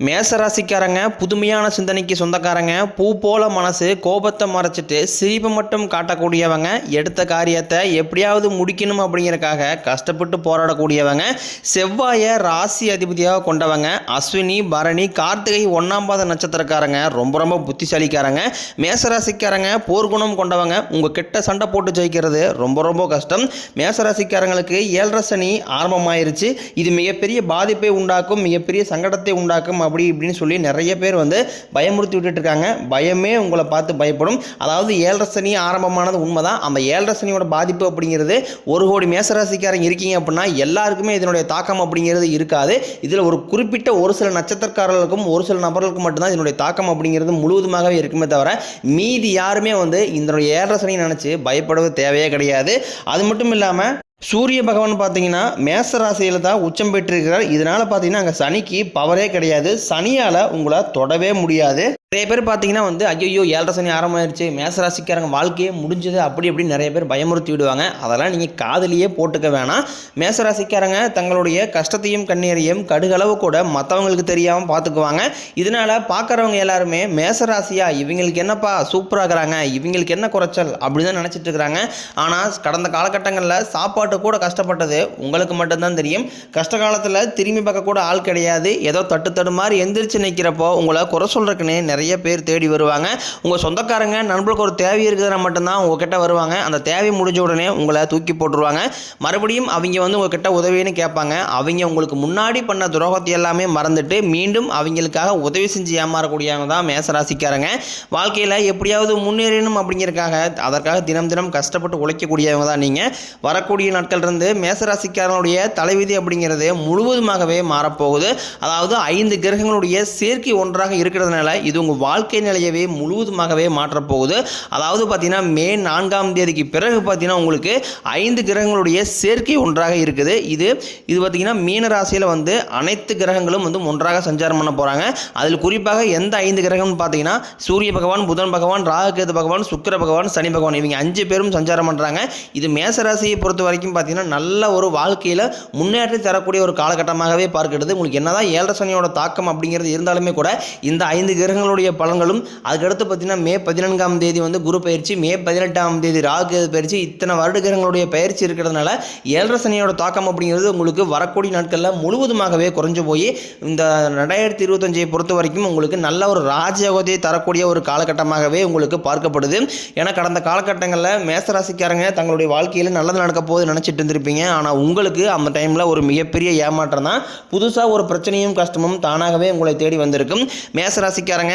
மேசராசிக்காரங்க புதுமையான சிந்தனைக்கு சொந்தக்காரங்க பூ போல மனசு கோபத்தை மறைச்சிட்டு சிரிப்பை மட்டும் காட்டக்கூடியவங்க எடுத்த காரியத்தை எப்படியாவது முடிக்கணும் அப்படிங்கிறக்காக கஷ்டப்பட்டு போராடக்கூடியவங்க செவ்வாயை ராசி அதிபதியாக கொண்டவங்க அஸ்வினி பரணி கார்த்திகை ஒன்றாம் பாத நட்சத்திரக்காரங்க ரொம்ப ரொம்ப புத்திசாலிக்காரங்க மேசராசிக்காரங்க போர்க்குணம் கொண்டவங்க உங்கள் கிட்ட சண்டை போட்டு ஜெயிக்கிறது ரொம்ப ரொம்ப கஷ்டம். மேசராசிக்காரங்களுக்கு ஏழரை சனி ஆரம்பமாயிருச்சு. இது மிகப்பெரிய பாதிப்பை உண்டாக்கும் மிகப்பெரிய சங்கடத்தை உண்டாக்கும் அப்படி இப்படின்னு சொல்லி நிறைய பேர் வந்து பயமுறுத்தி விட்டுட்டு இருக்காங்க பயமே உங்களை பார்த்து பயப்படும். அதாவது ஏழரை சனி ஆரம்பமானது உண்மைதான். அந்த ஏழரை சனியோட பாதிப்பு அப்படிங்கிறது ஒரு கோடி மேசராசிக்காரங்க இருக்கீங்க அப்படின்னா எல்லாருக்குமே இதனுடைய தாக்கம் அப்படிங்கிறது இருக்காது. இதில் ஒரு குறிப்பிட்ட ஒரு சில நட்சத்திரக்காரர்களுக்கும் ஒரு சில நபர்களுக்கும் மட்டும்தான் இதனுடைய தாக்கம் அப்படிங்கிறது முழுவதுமாகவே இருக்குமே தவிர மீதி யாருமே வந்து இதனுடைய ஏழரை சனியை நினச்சி பயப்படவே தேவையே கிடையாது. அது மட்டும் இல்லாமல் சூரிய பகவான் பார்த்தீங்கன்னா மேச ராசியில் தான் உச்சம் பெற்றிருக்கிறார். இதனால் பார்த்தீங்கன்னா அங்கே சனிக்கு பவரே கிடையாது. சனியால் உங்களை தொடவே முடியாது. நிறைய பேர் பார்த்தீங்கன்னா வந்து ஐயோ ஏழரை சனி ஆரம்பமாயிருச்சு மேசராசிக்காரங்க வாழ்க்கையே முடிஞ்சது அப்படி இப்படி நிறைய பேர் பயமுறுத்தி விடுவாங்க அதெல்லாம் நீங்கள் காதலியே போட்டுக்க வேணாம். மேசராசிக்காரங்க தங்களுடைய கஷ்டத்தையும் கண்ணீரையும் கடுகளவு கூட மற்றவங்களுக்கு தெரியாமல் பார்த்துக்குவாங்க. இதனால் பார்க்குறவங்க எல்லாருமே மேசராசியா இவங்களுக்கு என்னப்பா சூப்பராக இருக்கிறாங்க இவங்களுக்கு என்ன குறைச்சல் அப்படின்னு தான் நினச்சிட்டு இருக்கிறாங்க. ஆனால் கடந்த காலகட்டங்களில் சாப்பாட்டு கூட கஷ்டப்பட்டது உங்களுக்கு மட்டும்தான் தெரியும். கஷ்ட காலத்தில் திரும்பி பார்க்க கூட ஆள் கிடையாது. ஏதோ தட்டு தடுமாறி மாதிரி எந்திரிச்சு நிற்கிறப்போ உங்களை குறை சொல்கிறதுக்குன்னு நிறைய பேர் தேடி வருவாங்க. உங்கள் சொந்தக்காரங்க நண்பர்களுக்கு ஒரு தேவை இருக்குதுன்னா மட்டும்தான் உங்ககிட்ட வருவாங்க. அந்த தேவை முடிஞ்ச உடனே உங்களை தூக்கி போட்டுருவாங்க. மறுபடியும் அவங்க வந்து உங்ககிட்ட உதவின்னு கேட்பாங்க. அவங்க உங்களுக்கு முன்னாடி பண்ண துரோகத்தை எல்லாமே மறந்துட்டு மீண்டும் அவங்களுக்காக உதவி செஞ்சு ஏமாறக்கூடியவங்க தான் மேசராசிக்காரங்க. வாழ்க்கையில் எப்படியாவது முன்னேறணும் அப்படிங்கிறதுக்காக அதற்காக தினம் தினம் கஷ்டப்பட்டு உழைக்கக்கூடியவங்க தான் நீங்கள் வரக்கூடிய நாட்கள் இருந்து மேசராசிக்காரனுடைய தலைவிதி அப்படிங்கிறது முழுவதுமாகவே மாறப்போகுது. அதாவது ஐந்து கிரகங்களுடைய சேர்க்கை ஒன்றாக இருக்கிறதுனால இது உங்கள் வாழ்க்கை நிலையவே முழுவதுமாகவே மாற்றப்போகுது. அதாவது பார்த்தீங்கன்னா மே நான்காம் தேதிக்கு பிறகு பார்த்தீங்கன்னா உங்களுக்கு ஐந்து கிரகங்களுடைய சேர்க்கை ஒன்றாக இருக்குது. இது இது பார்த்தீங்கன்னா மீன ராசியில் வந்து அனைத்து கிரகங்களும் வந்து ஒன்றாக சஞ்சாரம் பண்ண போகிறாங்க அதில் குறிப்பாக எந்த ஐந்து கிரகம்னு பார்த்தீங்கன்னா சூரிய பகவான் புதன் பகவான் ராகுகேது பகவான் சுக்கிர பகவான் சனி பகவான் இவங்க அஞ்சு பேரும் சஞ்சாரம் பண்ணுறாங்க இது மேசராசியை பொறுத்த வரைக்கும் பார்த்தீங்கன்னா நல்ல ஒரு வாழ்க்கையில் முன்னேற்றம் தரக்கூடிய ஒரு காலகட்டமாகவே பார்க்கிறது உங்களுக்கு என்னதான் ஏழரை சனியோட தாக்கம் அப்படிங்கிறது இருந்தாலுமே கூட இந்த ஐந்து கிரகங்களோட அதனுடைய பலன்களும் அதுக்கடுத்து பார்த்தீங்கன்னா மே பதினான்காம் தேதி வந்து குரு பயிற்சி மே பதினெட்டாம் தேதி ராகுகேது பயிற்சி இத்தனை வருட கிரகங்களுடைய பயிற்சி இருக்கிறதுனால ஏழரை சனியோட தாக்கம் அப்படிங்கிறது உங்களுக்கு வரக்கூடிய நாட்களில் முழுவதுமாகவே குறைஞ்சு போய் இந்த ரெண்டாயிரத்தி இருபத்தஞ்சை பொறுத்த வரைக்கும் உங்களுக்கு நல்ல ஒரு ராஜயோகத்தை தரக்கூடிய ஒரு காலகட்டமாகவே உங்களுக்கு பார்க்கப்படுது. ஏன்னா கடந்த காலகட்டங்களில் மேசராசிக்காரங்க தங்களுடைய வாழ்க்கையில் நல்லது நடக்க போகுது நினச்சிட்டு இருந்திருப்பீங்க. ஆனால் உங்களுக்கு அந்த டைமில் ஒரு மிகப்பெரிய ஏமாற்றம் தான். புதுசாக ஒரு பிரச்சனையும் கஷ்டமும் தானாகவே உங்களை தேடி வந்திருக்கும். மேசராசிக்காரங்க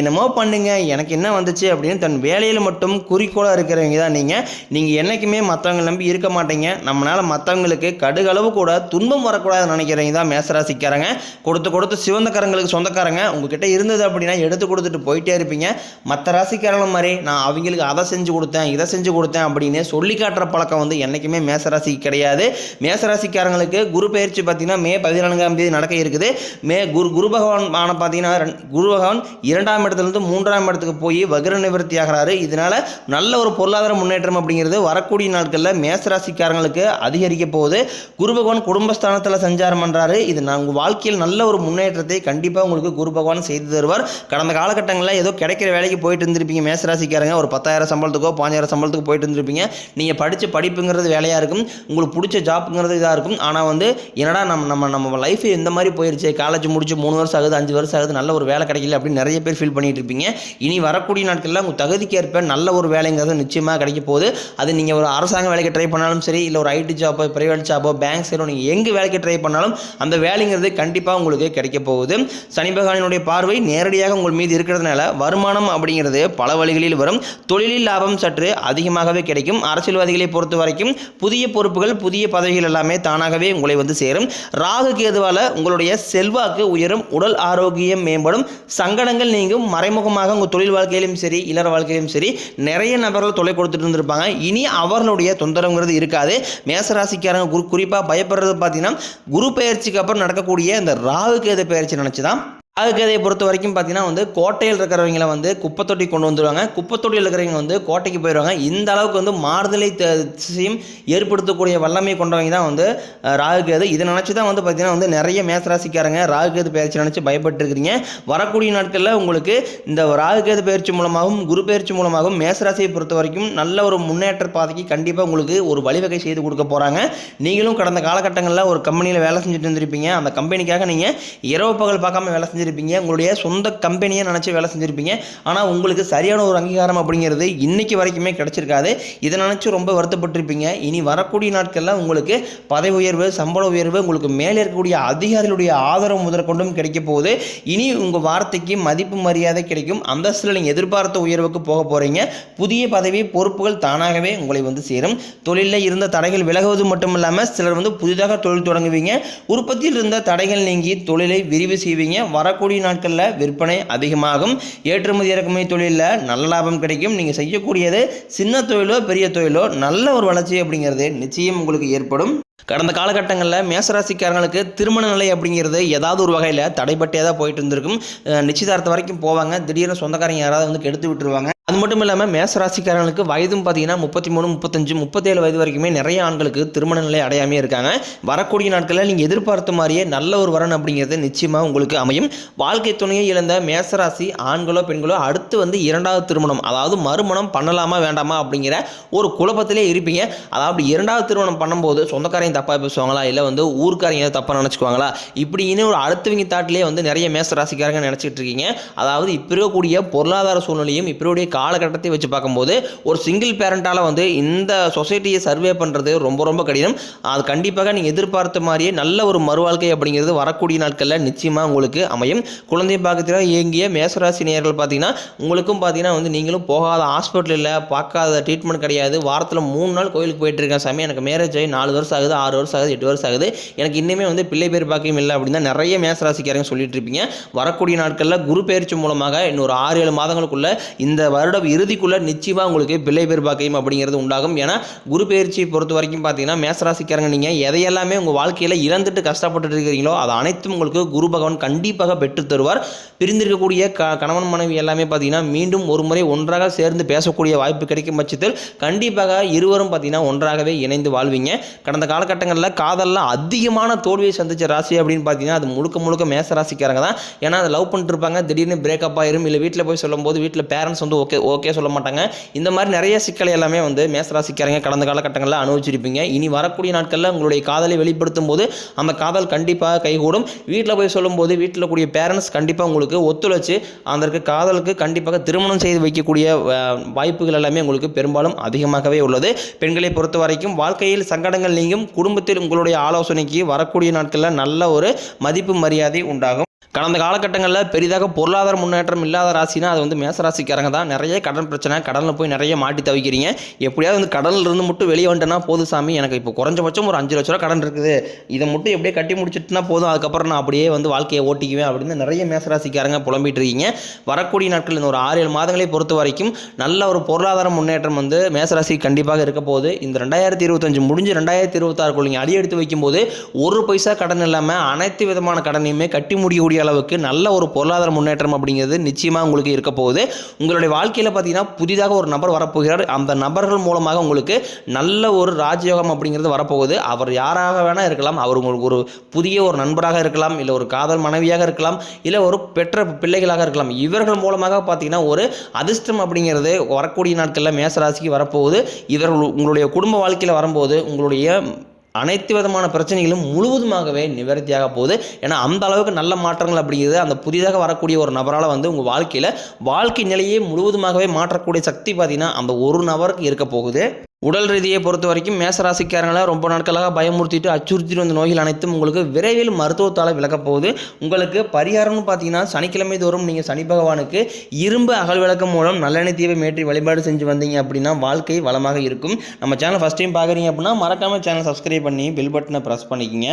என்னமோ பண்ணுங்கள் எனக்கு என்ன வந்துச்சு அப்படின்னு தன் வேலையில் மட்டும் குறிக்கோளாக இருக்கிறவங்க தான் நீங்கள் நீங்கள் என்றைக்குமே மற்றவங்க நம்பி இருக்க மாட்டீங்க. நம்மளால் மற்றவங்களுக்கு கடுகளவு கூட துன்பம் வரக்கூடாதுன்னு நினைக்கிறவங்க தான் மேசராசிக்காரங்க. கொடுத்து கொடுத்து சிவந்தக்காரங்களுக்கு சொந்தக்காரங்க. உங்ககிட்ட இருந்தது அப்படின்னா எடுத்து கொடுத்துட்டு போயிட்டே இருப்பீங்க. மற்ற ராசிக்காரங்க மாதிரி நான் அவங்களுக்கு அதை செஞ்சு கொடுத்தேன் இதை செஞ்சு கொடுத்தேன் அப்படின்னு சொல்லி காட்டுற பழக்கம் வந்து என்றைக்குமே மேசராசிக்கு கிடையாது. மேசராசிக்காரங்களுக்கு குரு பயிற்சி பார்த்தீங்கன்னா மே பதினான்காம் தேதி நடக்க இருக்குது. மே குரு குரு பகவான் ஆன பார்த்தீங்கன்னா குரு பகவான் இரண்டாம் இடத்துலேருந்து மூன்றாம் இடத்துக்கு போய் வக்ர நிவர்த்தி ஆகிறாரு. இதனால நல்ல ஒரு பொருளாதார முன்னேற்றம் அப்படிங்கிறது வரக்கூடிய நாட்களில் மேசராசிக்காரங்களுக்கு அதிகரிக்க போகுது. குரு பகவான் குடும்பஸ்தானத்தில் சஞ்சாரம் பண்ணுறாரு இது நான் உங்கள் வாழ்க்கையில் நல்ல ஒரு முன்னேற்றத்தை கண்டிப்பாக உங்களுக்கு குரு பகவான் செய்து தருவார். கடந்த காலகட்டங்களில் ஏதோ கிடைக்கிற வேலைக்கு போயிட்டு இருந்திருப்பீங்க. மேசராசிக்காரங்க ஒரு பத்தாயிரம் சம்பளத்துக்கோ பாஞ்சாயிரம் சம்பளத்துக்கு போயிட்டு இருந்திருப்பீங்க. நீங்கள் படித்த படிப்புங்கிறது வேலையாக இருக்கும். உங்களுக்கு பிடிச்ச ஜாப்புங்கிறது இதாக இருக்கும். ஆனால் வந்து என்னடா நம்ம நம்ம நம்ம லைஃப் இந்த மாதிரி போயிடுச்சு காலேஜ் முடிச்சு மூணு வருஷம் ஆகுது அஞ்சு வருஷம் ஆகுது நல்ல ஒரு வேலை கிடைக்கல அப்படின்னு நிறைய பேர் ஃபீல் பண்ணிட்டு இருப்பீங்க இனி வரக்கூடிய நாட்களில் உங்கள் தகுதிக்கு ஏற்ப நல்ல ஒரு வேலைங்கிறது நிச்சயமாக கிடைக்க போகுது. அது நீங்கள் ஒரு அரசாங்க வேலைக்கு ட்ரை பண்ணாலும் சரி இல்லை ஒரு ஐடி ஜாப்போ ப்ரைவேட் ஜாப்போ பேங்க் சைடோ நீங்கள் எங்கே வேலைக்கு ட்ரை பண்ணாலும் அந்த வேலைங்கிறது கண்டிப்பாக உங்களுக்கு கிடைக்க போகுது. சனி பகவானினுடைய பார்வை நேரடியாக உங்கள் மீது இருக்கிறதுனால வருமானம் அப்படிங்கிறது பல வழிகளில் வரும். தொழிலில் லாபம் சற்று அதிகமாகவே கிடைக்கும். அரசியல்வாதிகளை பொறுத்த வரைக்கும் புதிய பொறுப்புகள் புதிய பதவிகள் எல்லாமே தானாகவே உங்களை வந்து சேரும். ராகு கேதுவால் உங்களுடைய செல்வாக்கு உயரும். உடல் ஆரோக்கியம் மேம்படும். சங்கடங்கள் நீங்கும் மறைமுகமாக உங்கள் தொழில் வாழ்க்கையிலும் சரி இல்லற வாழ்க்கையிலும் சரி நிறைய நபர்கள் தொலை கொடுத்துட்டு இருந்திருப்பாங்க. இனி அவர்களுடைய தொந்தரவுங்கிறது இருக்காது. மேசராசிக்காரங்க குரு குறிப்பாக பயப்படுறது பார்த்தீங்கன்னா குரு பெயர்ச்சிக்கு அப்புறம் நடக்கக்கூடிய இந்த ராகு கேது பெயர்ச்சி நினச்சி தான் ராகுகேதையை பொறுத்த வரைக்கும் பார்த்தீங்கன்னா வந்து கோட்டையில் இருக்கிறவங்கள வந்து குப்பத்தொட்டி கொண்டு வந்துடுவாங்க குப்பத்தொட்டியில் இருக்கிறவங்க வந்து கோட்டைக்கு போயிடுவாங்க. இந்த அளவுக்கு வந்து மாறுதலை திசையும் ஏற்படுத்தக்கூடிய வல்லமை கொண்டவங்க தான் வந்து ராகுகேது இதை நினச்சி தான் வந்து பார்த்தீங்கன்னா வந்து நிறைய மேசராசிக்காரங்க ராகுகேது பயிற்சி நினச்சி பயப்பட்டுருக்கிறீங்க. வரக்கூடிய நாட்களில் உங்களுக்கு இந்த ராகுகேது பயிற்சி மூலமாகவும் குரு பயிற்சி மூலமாகவும் மேசராசியை பொறுத்த வரைக்கும் நல்ல ஒரு முன்னேற்ற பாதைக்கு கண்டிப்பாக உங்களுக்கு ஒரு வழிவகை செய்து கொடுக்க போகிறாங்க நீங்களும் கடந்த காலகட்டங்களில் ஒரு கம்பெனியில் வேலை செஞ்சுட்டு இருந்திருப்பீங்க. அந்த கம்பெனிக்காக நீங்கள் இரவு பகல் பார்க்காம வேலை செஞ்சு செஞ்சுருப்பீங்க. உங்களுடைய சொந்த கம்பெனியை நினச்சி வேலை செஞ்சுருப்பீங்க. ஆனால் உங்களுக்கு சரியான ஒரு அங்கீகாரம் அப்படிங்கிறது இன்னைக்கு வரைக்குமே கிடைச்சிருக்காது. இதை நினச்சி ரொம்ப வருத்தப்பட்டிருப்பீங்க. இனி வரக்கூடிய நாட்களில் உங்களுக்கு பதவி உயர்வு சம்பள உயர்வு உங்களுக்கு மேலே இருக்கக்கூடிய அதிகாரிகளுடைய ஆதரவு முதற்கொண்டும் கிடைக்க போகுது. இனி உங்கள் வார்த்தைக்கு மதிப்பு மரியாதை கிடைக்கும். அந்தஸ்தில் நீங்கள் எதிர்பார்த்த உயர்வுக்கு போக போகிறீங்க புதிய பதவி பொறுப்புகள் தானாகவே உங்களை வந்து சேரும். தொழிலில் இருந்த தடைகள் விலகுவது மட்டும் இல்லாமல் சிலர் வந்து புதிதாக தொழில் தொடங்குவீங்க. உற்பத்தியில் இருந்த தடைகள் நீங்கி தொழிலை விரிவு செய்வீங்க. வர வரக்கூடிய நாட்களில் விற்பனை அதிகமாகும். ஏற்றுமதி இறக்குமதி தொழிலில் நல்ல லாபம் கிடைக்கும். நீங்கள் செய்யக்கூடியது சின்ன தொழிலோ பெரிய தொழிலோ நல்ல ஒரு வளர்ச்சி அப்படிங்கிறது நிச்சயம் உங்களுக்கு ஏற்படும். கடந்த காலகட்டங்களில் மேசராசிக்காரங்களுக்கு திருமண நிலை அப்படிங்கிறது ஏதாவது ஒரு வகையில் தடைப்பட்டே தான் போயிட்டு இருந்திருக்கும். நிச்சயதார்த்தம் வரைக்கும் போவாங்க. திடீர்னு சொந்தக்காரங்க யாராவது வந்து கெடுத்து விட்டுருவாங்க. அது மட்டும் இல்லாமல் மேசராசிக்காரங்களுக்கு வயதும் பார்த்தீங்கன்னா முப்பத்தி மூணு முப்பத்தஞ்சு முப்பத்தேழு வயது வரைக்குமே நிறைய ஆண்களுக்கு திருமண நிலை அடையாமே இருக்காங்க. வரக்கூடிய நாட்களில் நீங்கள் எதிர்பார்த்த மாதிரியே நல்ல ஒரு வரன் அப்படிங்கிறது நிச்சயமாக உங்களுக்கு அமையும். வாழ்க்கை துணையை இழந்த மேசராசி ஆண்களோ பெண்களோ அடுத்து வந்து இரண்டாவது திருமணம் அதாவது மறுமணம் பண்ணலாமா வேண்டாமா அப்படிங்கிற ஒரு குழப்பத்திலே இருப்பீங்க. அதாவது இரண்டாவது திருமணம் பண்ணும்போது சொந்தக்காரங்க தப்பாக பேசுவாங்களா இல்லை வந்து ஊருக்காரங்க தப்பாக நினச்சிக்குவாங்களா? இப்படின்னு ஒரு அடுத்தவங்க தாட்டிலே வந்து நிறைய மேசராசிக்காரங்க நினச்சிட்டு இருக்கீங்க. அதாவது இப்போ இருக்கக்கூடிய பொருளாதார சூழ்நிலையும் இப்போ காலகட்டத்தை வச்சு பார்க்கும்போது ஒரு சிங்கிள் பேரண்டால் வந்து இந்த சொசைட்டியை சர்வே பண்ணுறது ரொம்ப ரொம்ப கடினம். அது கண்டிப்பாக நீங்கள் எதிர்பார்த்த மாதிரியே நல்ல ஒரு மறுவாழ்க்கை அப்படிங்கிறது வரக்கூடிய நாட்களில் நிச்சயமாக உங்களுக்கு அமையும். குழந்தை பாக்கத்தில் இயங்கிய மேசராசி நேயர்கள் பார்த்தீங்கன்னா உங்களுக்கும் பார்த்தீங்கன்னா வந்து நீங்களும் போகாத ஹாஸ்பிட்டலில் பார்க்காத ட்ரீட்மெண்ட் கிடையாது. வாரத்தில் மூணு நாள் கோயிலுக்கு போயிட்டு இருக்கேன் சாமி. எனக்கு மேரேஜ் ஆகி நாலு வருஷம் ஆகுது ஆறு வருஷம் ஆகுது எட்டு வருஷம் ஆகுது. எனக்கு இன்னுமே வந்து பிள்ளை பேர் பாக்கியம் இல்லை அப்படின்னு தான் நிறைய மேசராசிக்காரங்க சொல்லிட்டு இருப்பீங்க. வரக்கூடிய நாட்களில் குரு பயிற்சி மூலமாக இன்னொரு ஆறு ஏழு மாதங்களுக்குள்ள இந்த வருட இறுதிக்குள்ளே நிச்சயமாக உங்களுக்கு பிள்ளை பேர் பாக்கியம் அப்படிங்கிறது உண்டாகும். ஏன்னா குரு பயிற்சியை பொறுத்த வரைக்கும் பார்த்தீங்கன்னா மேசராசிக்காரங்க நீங்கள் எதையெல்லாமே உங்கள் வாழ்க்கையில் இழந்துட்டு கஷ்டப்பட்டுட்டு இருக்கிறீங்களோ அது அனைத்தும் உங்களுக்கு குரு பகவான் கண்டிப்பாக பெற்று தருவார். பிரிந்திருக்கக்கூடிய க கணவன் மனைவி எல்லாமே பார்த்தீங்கன்னா மீண்டும் ஒரு முறை ஒன்றாக சேர்ந்து பேசக்கூடிய வாய்ப்பு கிடைக்கும் பட்சத்தில் கண்டிப்பாக இருவரும் பார்த்தீங்கன்னா ஒன்றாகவே இணைந்து வாழ்வீங்க. கடந்த காலகட்டங்களில் காதலில் அதிகமான தோல்வியை சந்திச்ச ராசி அப்படின்னு பார்த்தீங்கன்னா அது முழுக்க முழுக்க மேச ராசிக்காரங்க தான். ஏன்னா அதை லவ் பண்ணிட்டு இருப்பாங்க திடீர்னு பிரேக்கப் ஆயிரும். இல்லை வீட்டில் போய் சொல்லும்போது வீட்டில் பேரண்ட்ஸ் வந்து ஓகே ஓகே சொல்ல மாட்டாங்க. இந்த மாதிரி நிறைய சிக்கலை எல்லாமே வந்து மேசராசிக்காரங்க கடந்த காலகட்டங்களில் அனுபவிச்சிருப்பீங்க. இனி வரக்கூடிய நாட்களில் உங்களுடைய காதலை வெளிப்படுத்தும் போது அந்த காதல் கண்டிப்பாக கைகூடும். வீட்டில் போய் சொல்லும்போது வீட்டில் கூடிய பேரண்ட்ஸ் கண்டிப்பாக உங்களுக்கு ஒத்துழைச்சு அதற்கு காதலுக்கு கண்டிப்பாக திருமணம் செய்து வைக்கக்கூடிய வாய்ப்புகள் எல்லாமே உங்களுக்கு பெரும்பாலும் அதிகமாகவே உள்ளது. பெண்களை பொறுத்த வரைக்கும் வாழ்க்கையில் சங்கடங்கள் நீங்கும். குடும்பத்தில் உங்களுடைய ஆலோசனைக்கு வரக்கூடிய நாட்களில் நல்ல ஒரு மதிப்பு மரியாதை உண்டாகும். கடந்த காலகட்டங்களில் பெரிதாக பொருளாதார முன்னேற்றம் இல்லாத ராசினா அது வந்து மேசராசிக்காரங்க தான். நிறைய கடன் பிரச்சனை கடனில் போய் நிறைய மாட்டி தவிக்கிறீங்க. எப்படியாவது வந்து கடனில் இருந்து மட்டும் வெளியே வந்துட்டேன்னா போதும் சாமி. எனக்கு இப்போ குறைஞ்சபட்சம் ஒரு அஞ்சு லட்ச ரூபா கடன் இருக்குது. இதை மட்டும் எப்படியே கட்டி முடிச்சிட்டுனா போதும். அதுக்கப்புறம் நான் அப்படியே வந்து வாழ்க்கையை ஓட்டிக்குவேன் அப்படின்னு நிறைய மேசராசிக்காரங்க புலம்பிட்டு இருக்கீங்க வரக்கூடிய நாட்கள் இந்த ஒரு ஆறு ஏழு மாதங்களை பொறுத்த வரைக்கும் நல்ல ஒரு பொருளாதார முன்னேற்றம் வந்து மேசராசி கண்டிப்பாக இருக்க போது இந்த ரெண்டாயிரத்தி இருபத்தஞ்சு முடிஞ்சு ரெண்டாயிரத்தி இருபத்தாறுக்குள்ள நீங்கள் அடி எடுத்து வைக்கும்போது ஒரு பைசா கடன் இல்லாமல் அனைத்து விதமான கடனையுமே கட்டி முடியக்கூடிய அளவுக்கு நல்ல ஒரு பொருளாதார முன்னேற்றம் அப்படிங்கிறது நிச்சயமாக உங்களுக்கு இருக்க போகுது. உங்களுடைய வாழ்க்கையில் பார்த்தீங்கன்னா புதிதாக ஒரு நபர் வரப்போகிறார். அந்த நபர்கள் மூலமாக உங்களுக்கு நல்ல ஒரு ராஜயோகம் அப்படிங்கிறது வரப்போகுது. அவர் யாராக வேணால் இருக்கலாம். அவர் உங்களுக்கு ஒரு புதிய ஒரு நண்பராக இருக்கலாம். இல்லை ஒரு காதல் மனைவியாக இருக்கலாம். இல்லை ஒரு பெற்ற பிள்ளைகளாக இருக்கலாம். இவர்கள் மூலமாக பார்த்தீங்கன்னா ஒரு அதிர்ஷ்டம் அப்படிங்கிறது வரக்கூடிய நாட்களில் மேசராசிக்கு வரப்போகுது. இவர்கள் உங்களுடைய குடும்ப வாழ்க்கையில் வரும்போது உங்களுடைய அனைத்து விதமான பிரச்சனைகளும் முழுவதுமாகவே நிவர்த்தியாக போகுது. ஏன்னா அந்த அளவுக்கு நல்ல மாற்றங்கள் அப்படிங்கிறது அந்த புதிதாக வரக்கூடிய ஒரு நபரால் வந்து உங்கள் வாழ்க்கையில் வாழ்க்கை நிலையே முழுவதுமாகவே மாற்றக்கூடிய சக்தி பார்த்தீங்கன்னா அந்த ஒரு நபருக்கு இருக்க போகுது. உடல் ரீதியை பொறுத்த வரைக்கும் மேசராசிக்காரங்களை ரொம்ப நாட்களாக பயமுறுத்திட்டு அச்சுறுத்திட்டு வந்த நோய்கள் அனைத்தும் உங்களுக்கு விரைவில் மருத்துவத்தால் விளக்கப் போகுது. உங்களுக்கு பரிகாரம்னு பார்த்தீங்கன்னா சனிக்கிழமை தோறும் நீங்கள் சனி பகவானுக்கு இரும்பு அகல் விளக்கம் மூலம் நல்லெண்ணெய் தீவை மேற்றி வழிபாடு செஞ்சு வந்தீங்க அப்படின்னா வாழ்க்கை வளமாக இருக்கும். நம்ம சேனல் ஃபஸ்ட் டைம் பார்க்குறீங்க அப்படின்னா மறக்காமல் சேனல் சப்ஸ்கிரைப் பண்ணி பெல் பட்டனை ப்ரெஸ் பண்ணிக்கங்க.